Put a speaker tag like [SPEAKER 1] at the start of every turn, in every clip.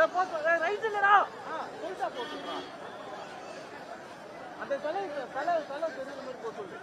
[SPEAKER 1] Right இல்லடா ரைட்டா போக அந்த தலை தலை தலை தெரியுற மாதிரி போட்டு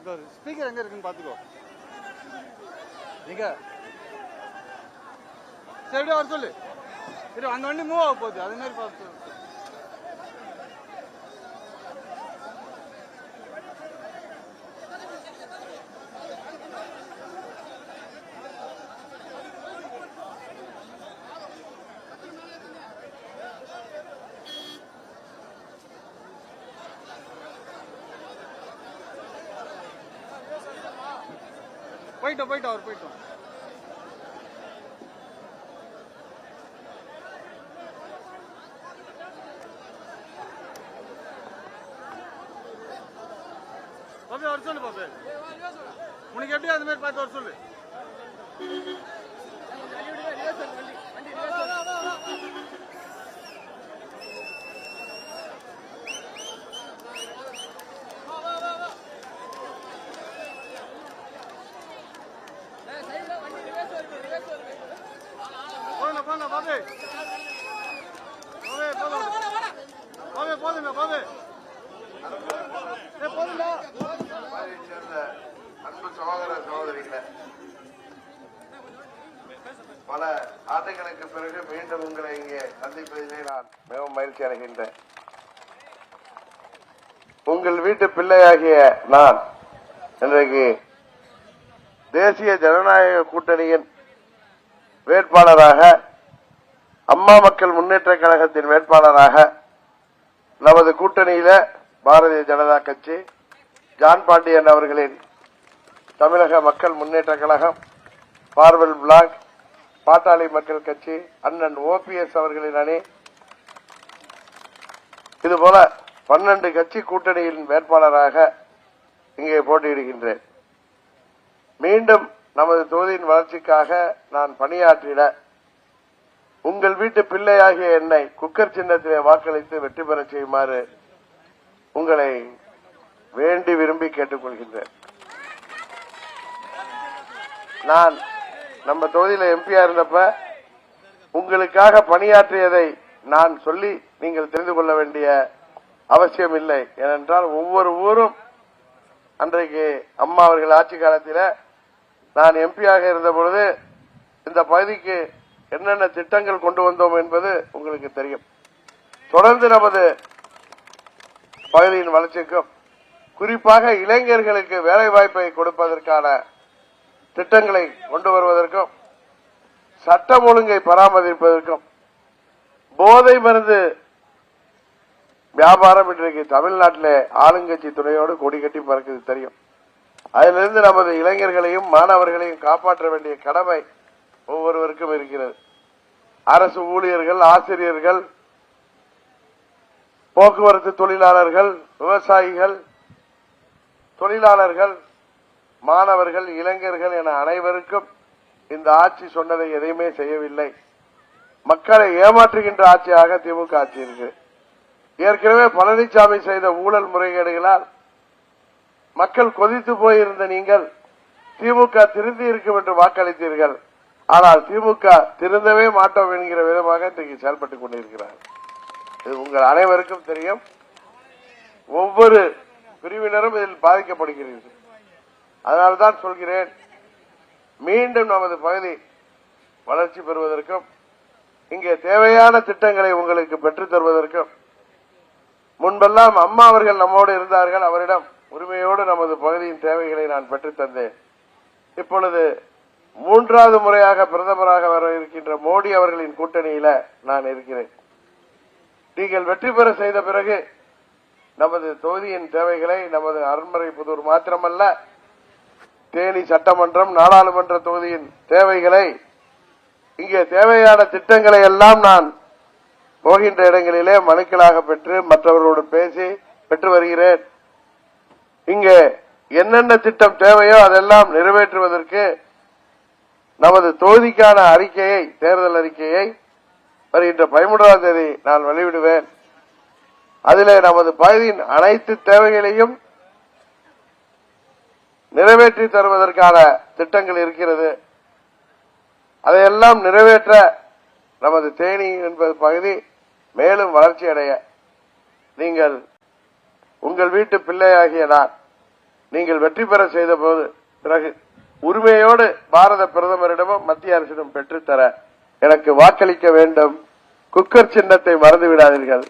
[SPEAKER 1] இந்த ஸ்பீக்கர் எங்க இருக்குன்னு பாத்துக்கோ எங்க? சரி வர சொல்லு. சரி அந்த வண்டி மூவ் ஆக போகுது. அது மாதிரி பார்த்து போயிட்டோம் போயிட்டோம் அவர் போயிட்டோம். பாபே வர சொல்லு பாபே. உனக்கு எப்படி அந்த மாதிரி பார்த்து வர சொல்லு.
[SPEAKER 2] பல ஆண்டுகளுக்கு பிறகு மீண்டும் உங்களை இங்கே சந்திப்பதிலே நான் மிகவும் மகிழ்ச்சி அடைகின்றேன். உங்கள் வீட்டு பிள்ளையாகிய நான் இன்றைக்கு தேசிய ஜனநாயக கூட்டணியின் வேட்பாளராக அம்மா மக்கள் முன்னேற்ற கழகத்தின் வேட்பாளராக நமது கூட்டணியில பாரதிய ஜனதா கட்சி ஜான் பாண்டியன் அவர்களின் தமிழக மக்கள் முன்னேற்ற கழகம் பார்வல் பிளாக் பாட்டாளி மக்கள் கட்சி அண்ணன் ஓபிஎஸ் அவர்களின் அணி. இதுபோல பன்னெண்டு கட்சி கூட்டணியின் வேட்பாளராக இங்கே போட்டியிடுகின்றேன். மீண்டும் நமது தொகுதியின் வளர்ச்சிக்காக நான் பணியாற்றிட உங்கள் வீட்டு பிள்ளையாகிய என்னை குக்கர் சின்னத்திலே வாக்களித்து வெற்றி பெற செய்யுமாறு உங்களை வேண்டி விரும்பி கேட்டுக்கொள்கின்றேன். நான் நம்ம தொகுதியில எம்பியா இருந்தப்ப உங்களுக்காக பணியாற்றியதை நான் சொல்லி நீங்கள் தெரிந்து கொள்ள வேண்டிய அவசியம் இல்லை. ஏனென்றால் ஒவ்வொரு ஊரும் அன்றைக்கு அம்மா அவர்கள் ஆட்சி காலத்தில் நான் எம்பியாக இருந்த பொழுது இந்த பகுதிக்கு என்னென்ன திட்டங்கள் கொண்டு வந்தோம் என்பது உங்களுக்கு தெரியும். தொடர்ந்து நமது பகுதியின் வளர்ச்சிக்கும் குறிப்பாக இளைஞர்களுக்கு வேலை வாய்ப்பை கொடுப்பதற்கான திட்டங்களை கொண்டு வருவதற்கும் சட்டம் ஒழுங்கை பராமரிப்பதற்கும் போதை மருந்து வியாபாரம் இன்றைக்கு தமிழ்நாட்டிலே ஆளுங்கட்சி துணையோடு கொடி கட்டி பறக்குது தெரியும். அதிலிருந்து நமது இளைஞர்களையும் மாணவர்களையும் காப்பாற்ற வேண்டிய கடமை ஒவ்வொருவருக்கும் இருக்கிறது. அரசு ஊழியர்கள் ஆசிரியர்கள் போக்குவரத்து தொழிலாளர்கள் விவசாயிகள் தொழிலாளர்கள் மாணவர்கள் இளைஞர்கள் என அனைவருக்கும் இந்த ஆட்சி சொன்னதை எதையுமே செய்யவில்லை. மக்களை ஏமாற்றுகின்ற ஆட்சியாக திமுக ஆட்சி இருக்கு. ஏற்கனவே பழனிசாமி செய்த ஊழல் முறைகேடுகளால் மக்கள் கொதித்து போயிருந்த நீங்கள் திமுக திருந்தி இருக்கும் என்று வாக்களித்தீர்கள். ஆனால் திமுக திருந்தவே மாட்டோம் என்கிற விதமாக இன்றைக்கு செயல்பட்டுக் கொண்டிருக்கிறார். இது உங்கள் அனைவருக்கும் தெரியும். ஒவ்வொரு பிரிவினரும் இதில் பாதிக்கப்படுகிறீர்கள். அதனால்தான் சொல்கிறேன் மீண்டும் நமது பகுதி வளர்ச்சி பெறுவதற்கும் இங்கே தேவையான திட்டங்களை உங்களுக்கு பெற்றுத் தருவதற்கும் முன்பெல்லாம் அம்மா அவர்கள் நம்மோடு இருந்தார்கள் அவரிடம் உரிமையோடு நமது பகுதியின் தேவைகளை நான் பெற்றுத் தந்தேன். இப்பொழுது மூன்றாவது முறையாக பிரதமராக வர இருக்கின்ற மோடி அவர்களின் கூட்டணியில நான் இருக்கிறேன். நீங்கள் வெற்றி பெற செய்த பிறகு நமது தொகுதியின் தேவைகளை நமது அரண்மனை புதூர் மாத்திரமல்ல தேனி சட்டமன்றம் நாடாளுமன்ற தொகுதியின் தேவைகளை இங்கே தேவையான திட்டங்களை எல்லாம் நான் போகின்ற இடங்களிலே மனுக்களாக பெற்று மற்றவர்களோடு பேசி பெற்று வருகிறேன். இங்கே என்னென்ன திட்டம் தேவையோ அதெல்லாம் நிறைவேற்றுவதற்கு நமது தொகுதிக்கான அறிக்கையை தேர்தல் அறிக்கையை வருகின்ற பதிமூன்றாம் தேதி நான் வெளியிடுவேன். அதிலே நமது பகுதியின் அனைத்து தேவைகளையும் நிறைவேற்றி தருவதற்கான திட்டங்கள் இருக்கிறது. அதையெல்லாம் நிறைவேற்ற நமது தேனி என்பது பகுதி மேலும் வளர்ச்சி அடைய நீங்கள் உங்கள் வீட்டு பிள்ளையாகிய நான் நீங்கள் வெற்றி பெற செய்த போது பிறகு உரிமையோடு பாரத பிரதமரிடமும் மத்திய அரசிடம் பெற்றுத்தர எனக்கு வாக்களிக்க வேண்டும். குக்கர் சின்னத்தை மறந்து விடாதீர்கள்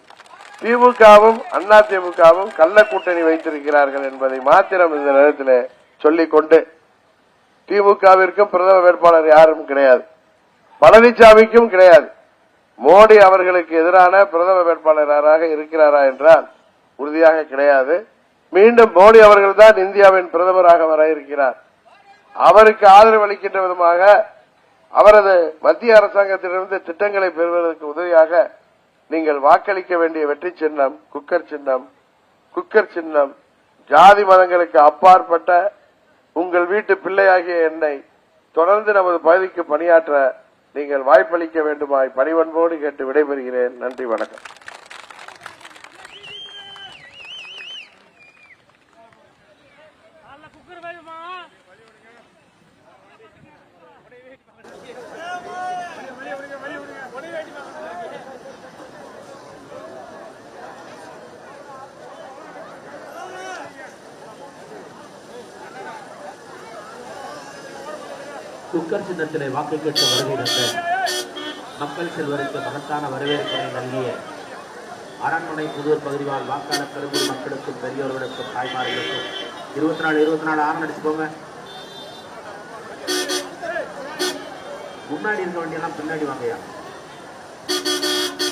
[SPEAKER 2] திமுகவும் அண்ணா திமுகவும் கள்ள கூட்டணி வைத்திருக்கிறார்கள் என்பதை மாத்திரம் இந்த நேரத்தில் சொல்லிக்கொண்டு திமுகவிற்கும் பிரதம வேட்பாளர் யாரும் கிடையாது. பழனிசாமிக்கும் கிடையாது. மோடி அவர்களுக்கு எதிரான பிரதம வேட்பாளர் யாராக இருக்கிறாரா என்றால் உறுதியாக கிடையாது. மீண்டும் மோடி அவர்கள் தான் இந்தியாவின் பிரதமராக வர இருக்கிறார். அவருக்கு ஆதரவு அளிக்கின்ற விதமாக அவரது மத்திய அரசாங்கத்திலிருந்து திட்டங்களை பெறுவதற்கு உதவியாக நீங்கள் வாக்களிக்க வேண்டிய வெற்றி சின்னம் குக்கர் சின்னம் குக்கர் சின்னம் ஜாதி மதங்களுக்கு அப்பாற்பட்ட உங்கள் வீட்டு பிள்ளையாகிய என்னை தொடர்ந்து நமது பகுதிக்கு பணியாற்ற நீங்கள் வாய்ப்பளிக்க வேண்டுமாய் பணிவன்போடு கேட்டு விடைபெறுகிறேன். நன்றி வணக்கம்.
[SPEAKER 3] குக்கர் சின்னத்திலே வாக்கு கேட்டு வருகை தந்த மக்கள் செல்வருக்கு மகத்தான வரவேற்பினை நல்கிய அரண்மனை புதூர் பகுதிவாழ் வாக்காளர் பெருங்குடி மக்களுக்கும் பெரியோர்களுக்கும் தாய்மார்களுக்கும். இருபத்தி நாலு இருபத்தி நாலு ஆறு நடிச்சுக்கோங்க முன்னாடி இருக்க வேண்டியெல்லாம் பின்னாடி வாங்கயா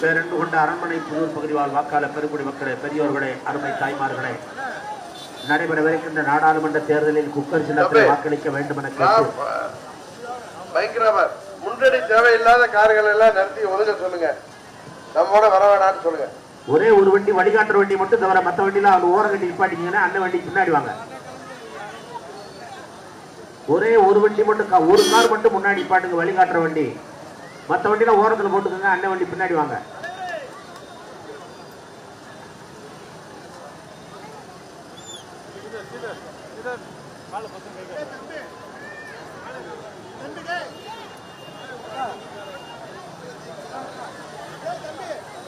[SPEAKER 3] பேரன்பு கொண்ட அரண்மனை புதூர் பகுதிவாழ் வாக்காளர் பெருங்குடி மக்களே பெரியோர்களே அருமை தாய்மார்களே. நடைபெறவிருக்கின்ற நாடாளுமன்ற தேர்தலில் குக்கர் சின்னத்தில். வாக்களிக்க வேண்டும் என கேட்டு
[SPEAKER 2] பைக்ராமர் முன்னாடி தேவையில்லாத கார்கள் எல்லாம் நிறுத்தி ஒதுங்க சொல்லுங்க. நம்மோட வர வேணாம்னு சொல்லுங்க.
[SPEAKER 3] ஒரே ஒரு வண்டி வழிகாட்டுற வண்டி மட்டும் தவிர மத்த வண்டிலாம் அவங்க ஓரம் கட்டி நிப்பாட்டிங்கன்னா அண்ணன் வண்டி பின்னாடி வாங்க. ஒரே ஒரு வண்டி மட்டும் ஒரு கார் மட்டும் முன்னாடி நிப்பாட்டுங்க வழிகாட்டுற வண்டி. மத்த வண்டிலாம் ஓரத்துல போட்டுக்கோங்க அண்ணன் வண்டி பின்னாடி வாங்க. தம்பிடே தம்பி.